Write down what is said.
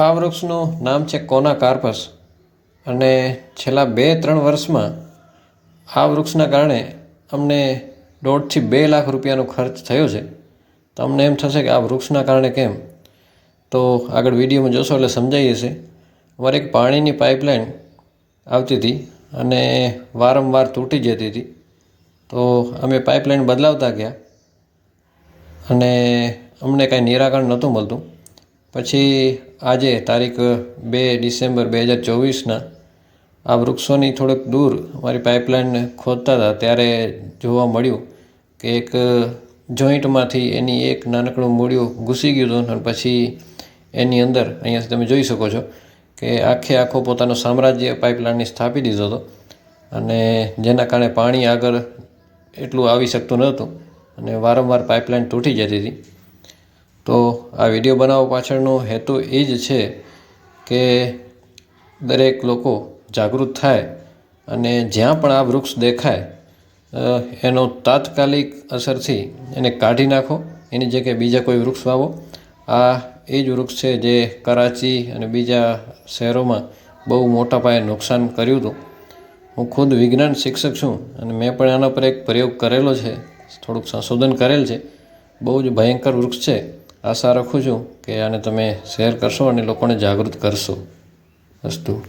આ વૃક્ષનું નામ છે કોના કાર્પસ? અને છેલ્લા બે, ત્રણ વર્ષમાં આ વૃક્ષના કારણે અમને દોઢથી બે લાખ રૂપિયાનો ખર્ચ થયો છે. તો અમને એમ થશે કે આ વૃક્ષના કારણે કેમ? તો આગળ વિડીયોમાં જોશો એટલે સમજાઈ જશે. અમારે એક પાણીની પાઇપલાઇન આવતી હતી અને વારંવાર તૂટી જતી હતી. તો અમે પાઇપલાઇન બદલાવતા ગયા અને અમને કાંઈ નિરાકરણ નહોતું મળતું. પછી આજે તારીખ બે ડિસેમ્બર બે હજાર ચોવીસના આ વૃક્ષોની થોડેક દૂર અમારી પાઇપલાઇન ખોદતા હતા. ત્યારે જોવા મળ્યું કે એક જોઈન્ટમાંથી એની એક નાનકડું મૂળિયું ઘૂસી ગયું હતું અને પછી એની અંદર અહીંયાથી તમે જોઈ શકો છો કે આખે આખો પોતાનો સામ્રાજ્ય પાઇપલાઇનની સ્થાપી દીધો હતો અને જેના કારણે પાણી આગળ એટલું આવી શકતું નહોતું અને વારંવાર પાઇપલાઇન તૂટી જતી હતી. તો આ વીડિયો બનાવવા પાછળનો હેતુ એ જ છે કે દરેક લોકો જાગૃત થાય અને જ્યાં પણ આ વૃક્ષ દેખાય એનો તાત્કાલિક અસરથી એને કાઢી નાખો. એની જગ્યાએ બીજા કોઈ વૃક્ષ વાવો. આ એ જ વૃક્ષ છે જે કરાચી અને બીજા શહેરોમાં બહુ મોટા પાયે નુકસાન કર્યું હતું. હું ખુદ વિજ્ઞાન શિક્ષક છું અને મેં પણ આના પર એક પ્રયોગ કરેલો છે. થોડુંક સંશોધન કરેલ છે. બહુ જ ભયંકર વૃક્ષ છે. આશા રાખું છું કે આને તમે શેર કરશો અને લોકોને જાગૃત કરશો. અસ્તુ.